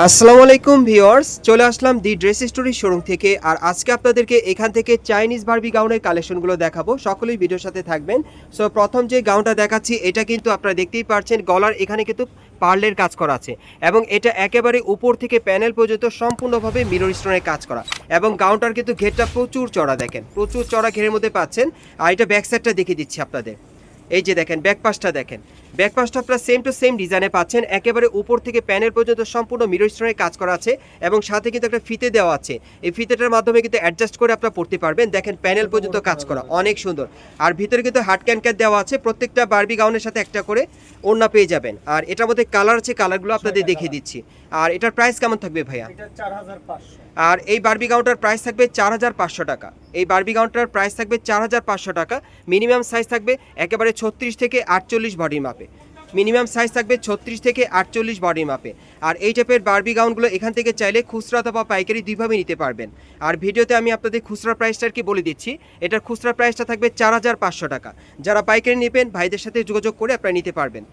আসসালামু আলাইকুম ভিউয়ার্স, চলে আসলাম দি ড্রেস স্টোরি শোরুম থেকে। আর আজকে আপনাদেরকে এখান থেকে চাইনিজ বারবি গাউনের কালেকশনগুলো দেখাবো। সকলেই ভিডিওর সাথে থাকবেন। সো, প্রথম যে গাউনটা দেখাচ্ছি, এটা কিন্তু আপনারা দেখতেই পাচ্ছেন গলার এখানে কিন্তু পার্লের কাজ করা আছে। এবং এটা একেবারে উপর থেকে প্যানেল পর্যন্ত সম্পূর্ণভাবে মিরর স্টোনের কাজ করা। এবং গাউনটার কিন্তু ঘেরটা প্রচুর চড়া, দেখেন। প্রচুর চড়া ঘেরের মধ্যে পাচ্ছেন। আর এটা ব্যাক সাইডটা দেখিয়ে দিচ্ছি আপনাদের। এই যে দেখেন ব্যাক পাশটা দেখেন। ব্যাক পাশটা আপনারা সেম টু সেম ডিজাইনে পাচ্ছেন। একেবারে উপর থেকে প্যানেল পর্যন্ত সম্পূর্ণ মিরর কাজ করা আছে এবং সাথে কিন্তু একটা ফিতে দেওয়া আছে। এই ফিতেটার মাধ্যমে কিন্তু অ্যাডজাস্ট করে আপনারা পড়তে পারবেন। দেখেন প্যানেল পর্যন্ত কাজ করা, অনেক সুন্দর। আর ভিতরে কিন্তু হার্ড ক্যান ক্যান দেওয়া আছে। প্রত্যেকটা বারবি গাউনের সাথে একটা করে ওড়না পেয়ে যাবেন। আর এটার মধ্যে কালার আছে কালারগুলো আপনাদের দেখিয়ে দিচ্ছি। আর এটার প্রাইস কেমন থাকবে ভাইয়া? চার হাজার পাঁচশো। আর এই বারবি গাউনটার প্রাইস থাকবে চার হাজার পাঁচশো টাকা। এই বারবি গাউনটার প্রাইস থাকবে চার হাজার পাঁচশো টাকা। মিনিমাম সাইজ থাকবে একেবারে ছত্রিশ থেকে আটচল্লিশ বডি মাপে মিনিমাম সাইজ থাকবে ছত্রিশ থেকে আটচল্লিশ বডি মাপে আর এই টাইপের বারবি গাউনগুলো এখান থেকে চাইলে খুচরা অথবা পাইকারি দুইভাবে নিতে পারবেন। আর ভিডিওতে আমি আপনাদের খুচরা প্রাইসটা আর কি বলে দিচ্ছি, এটার খুচরা প্রাইসটা থাকবে চার হাজার পাঁচশো টাকা। যারা পাইকারি নেবেন, ভাইদের সাথে যোগাযোগ করে আপনারা নিতে পারবেন।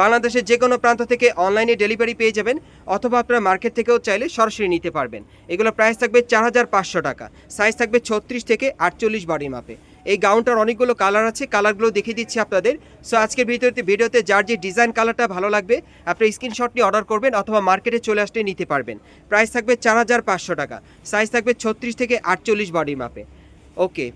বাংলাদেশের যে কোনো প্রান্ত থেকে অনলাইনে ডেলিভারি পেয়ে যাবেন, অথবা আপনারা মার্কেট থেকেও চাইলে সরাসরি নিতে পারবেন। এগুলো প্রাইস থাকবে চার হাজার পাঁচশো টাকা। সাইজ থাকবে ছত্রিশ থেকে আটচল্লিশ বডি মাপে। এই গাউনটার অনেকগুলো কালার আছে, কালারগুলো দেখিয়ে দিচ্ছি আপনাদের। সো আজকের ভিডিওতে ভিডিওতে যার যে ডিজাইন কালারটা ভালো লাগবে, আপনি স্ক্রিনশট নিয়ে অর্ডার করবেন অথবা মার্কেটে চলে আসলে নিতে পারবেন। প্রাইস থাকবে চার হাজার পাঁচশো টাকা। সাইজ থাকবে ছত্রিশ থেকে আটচল্লিশ বডি মাপে। ওকে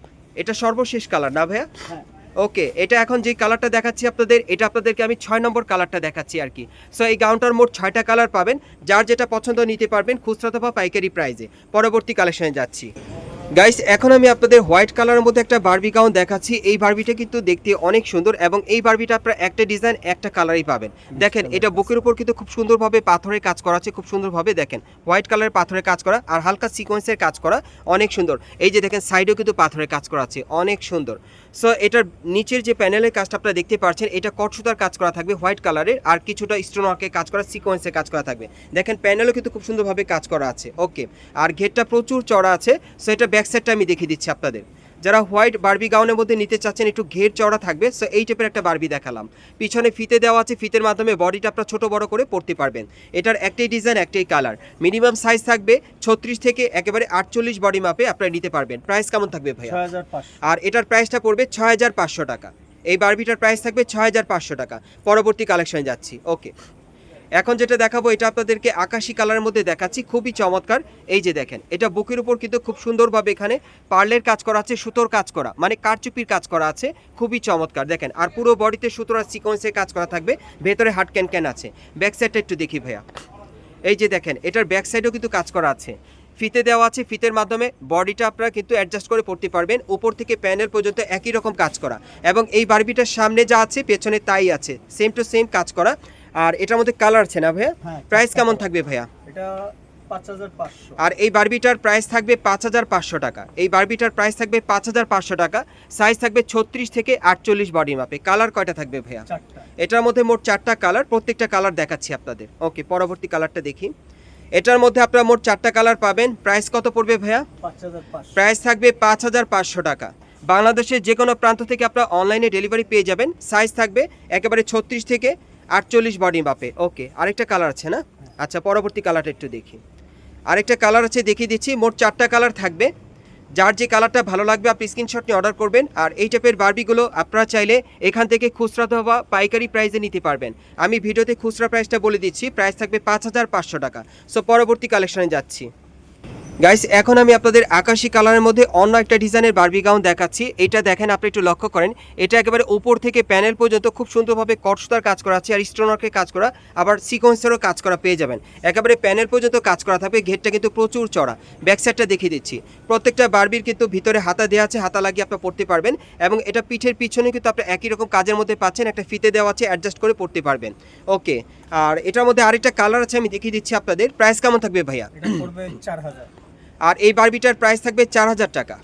এটা সর্বশেষ কালার না ভাইয়া? হ্যাঁ। ওকে এটা এখন যে কালারটা দেখাচ্ছি আপনাদের, এটা আপনাদেরকে আমি ছয় নম্বর কালারটা দেখাচ্ছি আর কি। সো এই গাউনটার মোট ছয়টা কালার পাবেন। যার যেটা পছন্দ নিতে পারবেন খুচরা অথবা পাইকারি প্রাইজে পরবর্তী কালেকশনে যাচ্ছি। গাইস এখন আমি আপনাদের হোয়াইট কালারের মধ্যে একটা বারবি গাউন দেখাচ্ছি। এই বারবিটা কিন্তু দেখতে অনেক সুন্দর এবং এই বারবিটা আপনারা একটা ডিজাইন একটা কালারই পাবেন। দেখেন, এটা বুকের উপর কিন্তু খুব সুন্দরভাবে পাথরের কাজ করা আছে, খুব সুন্দরভাবে দেখেন। হোয়াইট কালারের পাথরের কাজ করা আর হালকা সিকোয়েন্সের কাজ করা অনেক সুন্দর। এই যে দেখেন সাইডেও কিন্তু পাথরের কাজ করা আছে, অনেক সুন্দর। সো এটার নিচের যে প্যানেলের কাজটা আপনারা দেখতে পাচ্ছেন, এটা কটসুতার কাজ করা থাকবে হোয়াইট কালারের আর কিছুটা স্টোন ওয়ার্কের কাজ করা সিকোয়েন্সের কাজ করা থাকবে। দেখেন প্যানেলও কিন্তু খুব সুন্দরভাবে কাজ করা আছে। ওকে আর ঘেরটা প্রচুর চড়া আছে। সো এটা ব্যাক সাইডটা আমি দেখিয়ে দিচ্ছি আপনাদের। যারা হোয়াইট বারবি গাউনের মধ্যে নিতে চাচ্ছেন একটু ঘের চড়া থাকবে সো এই টাইপের একটা বারবি দেখালাম। পিছনে ফিতে দেওয়া আছে ফিতের মাধ্যমে বডিটা আপনারা ছোট বড় করে পড়তে পারবেন। এটার একটাই ডিজাইন একটাই কালার মিনিমাম সাইজ থাকবে ছত্রিশ থেকে একেবারে আটচল্লিশ বডি মাপে আপনারা নিতে পারবেন। প্রাইস কেমন থাকবে পাঁচশো। আর এটার প্রাইসটা পড়বে ছয় হাজার পাঁচশো টাকা। এই বারবিটার প্রাইস থাকবে ছয় হাজার পাঁচশো টাকা। পরবর্তী কালেকশনে যাচ্ছি। ওকে এখন যেটা দেখাবো, এটা আপনাদেরকে আকাশি কালারের মধ্যে দেখাচ্ছি, খুবই চমৎকার। এই যে দেখেন, এটা বুকের উপর কিন্তু খুব সুন্দরভাবে এখানে পার্লের কাজ করা আছে, সুতোর কাজ করা মানে কারচুপির কাজ করা আছে, খুবই চমৎকার। দেখেন, আর পুরো বডিতে সুতোর আর সিকোয়েন্সের কাজ করা থাকবে, ভেতরে হাট ক্যান ক্যান আছে। ব্যাক সাইডটা একটু দেখি ভাইয়া। এই যে দেখেন, এটার ব্যাক সাইডেও কিন্তু কাজ করা আছে। ফিতে দেওয়া আছে, ফিতের মাধ্যমে বডিটা আপনারা কিন্তু অ্যাডজাস্ট করে পড়তে পারবেন, উপর থেকে প্যানেল পর্যন্ত একই রকম কাজ করা। এবং এই বারবিটার সামনে যা আছে, পেছনে তাই আছে সেম টু সেম কাজ করা। আর এটার মধ্যে কালার আছে না ভাইয়া? হ্যাঁ, প্রাইস কেমন থাকবে ভাইয়া? এটা আর এই বারবিটার প্রাইস থাকবে পাঁচ হাজার পাঁচশো টাকা। এই বারবিটার প্রাইস থাকবে পাঁচ হাজার পাঁচশো টাকা। সাইজ থাকবে ছত্রিশ থেকে আটচল্লিশ বডি মাপে কালার কয়টা থাকবে ভাইয়া? চারটা। এটার মধ্যে মোট চারটা কালার প্রত্যেকটা কালার দেখাচ্ছি আপনাদের। ওকে পরবর্তী কালারটা দেখি। এটার মধ্যে আপনারা মোট চারটা কালার পাবেন। প্রাইস কত পড়বে ভাইয়া? প্রাইস থাকবে পাঁচ হাজার পাঁচশো টাকা। বাংলাদেশের যে কোনো প্রান্ত থেকে আপনারা অনলাইনে ডেলিভারি পেয়ে যাবেন। সাইজ থাকবে একেবারে ছত্রিশ থেকে আটচল্লিশ বডি বাপে, ওকে, আরেকটা কালার আছে না? আচ্ছা পরবর্তী কালারটা একটু দেখি। আরেকটা কালার আছে, দেখিয়ে দিচ্ছি, মোট চারটা কালার থাকবে। যার যে কালারটা ভালো লাগবে, আপনি স্ক্রিনশট নিয়ে অর্ডার করবেন। আর এই টাইপের বারবিগুলো আপনারা চাইলে এখান থেকে খুচরা অথবা পাইকারি প্রাইসে নিতে পারবেন। আমি ভিডিওতে খুচরা প্রাইসটা বলে দিচ্ছি প্রাইস থাকবে পাঁচ হাজার পাঁচশো টাকা। সো পরবর্তী কালেকশনে যাচ্ছি। গাইস এখন আমি আপনাদের আকাশি কালারের মধ্যে অন্য একটা ডিজাইনের বার্বি গাউন দেখাচ্ছি। এটা দেখেন, আপনি একটু লক্ষ্য করেন। এটা একেবারে উপর থেকে প্যানেল পর্যন্ত খুব সুন্দরভাবে কটসুতার কাজ করা আছে আর স্টোনওয়ার্কের কাজ করা, আবার সিকোয়েন্সেরও কাজ করা পেয়ে যাবেন। একেবারে প্যানেল পর্যন্ত কাজ করা থাকবে, ঘেরটা কিন্তু প্রচুর চড়া ব্যাক সাইডটা দেখিয়ে দিচ্ছি। প্রত্যেকটা বার্বির কিন্তু ভিতরে হাতা দেওয়া আছে, হাতা লাগিয়ে আপনার পড়তে পারবেন এবং এটা পিঠের পিছনে কিন্তু আপনি একই রকম কাজের মধ্যে পাচ্ছেন, একটা ফিতে দেওয়া আছে অ্যাডজাস্ট করে পড়তে পারবেন। ওকে আর এটার মধ্যে আরেকটা কালার আছে, আমি দেখিয়ে দিচ্ছি আপনাদের। প্রাইস কেমন থাকবে ভাইয়া? চার হাজার। আর এই বারবিটার প্রাইস থাকবে চার হাজার টাকা।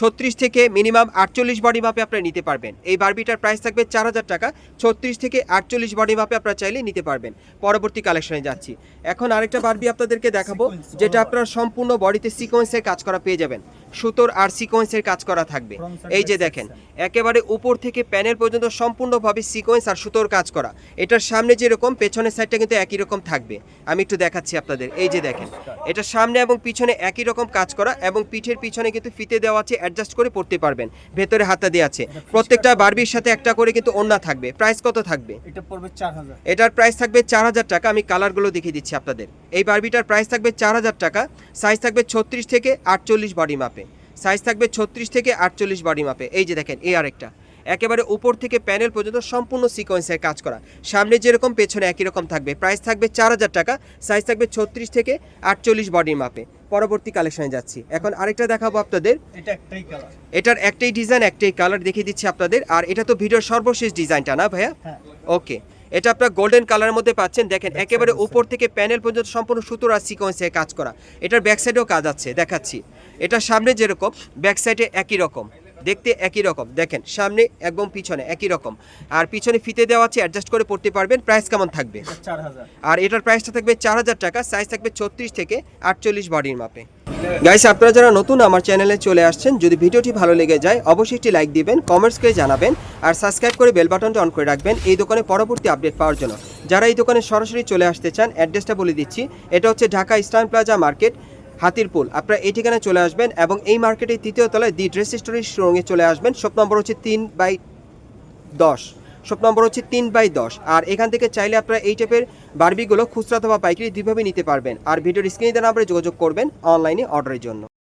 ছত্রিশ থেকে মিনিমাম আটচল্লিশ বডি মাপে আপনারা নিতে পারবেন। এই বারবিটার প্রাইস থাকবে চার হাজার টাকা ছত্রিশ থেকে আটচল্লিশ বডি মাপে আপনারা চাইলে নিতে পারবেন। পরবর্তী কালেকশনে যাচ্ছি। এখন আরেকটা বারবি আপনাদেরকে দেখাবো যেটা আপনারা সম্পূর্ণ বডিতে সিকোয়েন্সের কাজ করা পেয়ে যাবেন। সুতোর আর সিকোয়েন্সের কাজ করা থাকবে। এই যে দেখেন একেবারে উপর থেকে প্যানেল পর্যন্ত সম্পূর্ণভাবে সিকোয়েন্স আর সুতোর কাজ করা। এটার সামনে যেরকম পেছনের সাইডটা কিন্তু একই রকম থাকবে। আমি একটু দেখাচ্ছি আপনাদের। এই যে দেখেন এটা সামনে এবং পিছনে একই রকম কাজ করা এবং পিঠের পিছনে কিন্তু ফিতে দেওয়া আছে অ্যাডজাস্ট করে পড়তে পারবেন। ভেতরে হাতা দিয়ে আছে। প্রত্যেকটা বারবির সাথে একটা করে কিন্তু ওন্না থাকবে। প্রাইস কত থাকবে? এটা পড়বে চার হাজার। এটার প্রাইস থাকবে চার হাজার টাকা। আমি কালারগুলো দেখিয়ে দিচ্ছি আপনাদের। এই বারবিটার প্রাইস থাকবে চার হাজার টাকা। সাইজ থাকবে ছত্রিশ থেকে আটচল্লিশ বডি মাপে সাইজ থাকবে ছত্রিশ থেকে আটচল্লিশ বডি মাপে এই যে দেখেন এই আরেকটা। একেবারে উপর থেকে প্যানেল পর্যন্ত সম্পূর্ণ সিকোয়েন্সের কাজ করা। সামনে যেরকম পেছনে একই রকম থাকবে। প্রাইস থাকবে চার হাজার টাকা সাইজ থাকবে ছত্রিশ থেকে আটচল্লিশ বডির মাপে পরবর্তী কালেকশনে যাচ্ছি। এখন আরেকটা দেখাবো আপনাদের। এটার একটাই ডিজাইন একটাই কালার দেখিয়ে দিচ্ছি আপনাদের। আর এটা তো ভিডিওর সর্বশেষ ডিজাইনটা না ভাইয়া? হ্যাঁ। ওকে এটা আপনার গোল্ডেন কালারের মধ্যে পাচ্ছেন। দেখেন একেবারে উপর থেকে প্যানেল পর্যন্ত সম্পূর্ণ সুতোর আর সিকোয়েন্সে কাজ করা। এটার ব্যাক সাইডেও কাজ আছে দেখাচ্ছি। এটা সামনে যেরকম ব্যাক সাইডে একই রকম। দেখতে একই রকম। দেখেন সামনে একদম পিছনে একই রকম। আর পিছনে ফিতে দেওয়া আছে অ্যাডজাস্ট করে পড়তে পারবেন। প্রাইস কেমন থাকবে? আর এটার প্রাইসটা থাকবে চার হাজার টাকা সাইজ থাকবে ছত্রিশ থেকে আটচল্লিশ বডির মাপে। গাইস আপনারা যারা নতুন আমার চ্যানেলে চলে আসছেন যদি ভিডিওটি ভালো লেগে যায় অবশ্যই একটি লাইক দিবেন কমেন্টস করে জানাবেন আর সাবস্ক্রাইব করে বেল বাটনটা অন করে রাখবেন এই দোকানে পরবর্তী আপডেট পাওয়ার জন্য। যারা এই দোকানে সরাসরি চলে আসতে চান অ্যাড্রেসটা বলে দিচ্ছি। এটা হচ্ছে Dhaka eastern plaza market Hatirpool আপনারা এই ঠিকানায় চলে আসবেন এবং এই মার্কেটের তৃতীয় তলায় দি ড্রেস স্টোরের শোরুমে চলে আসবেন। শপ নম্বর হচ্ছে তিন বাই দশ। শপ নম্বর হচ্ছে তিন বাই দশ। আর এখান থেকে চাইলে আপনারা এই টাইপের বারবিগুলো খুচরা অথবা পাইকারি দুইভাবে নিতে পারবেন। আর ভিডিওর স্ক্রিনে দেওয়া নাম্বারে যোগাযোগ করবেন অনলাইনে অর্ডারের জন্য।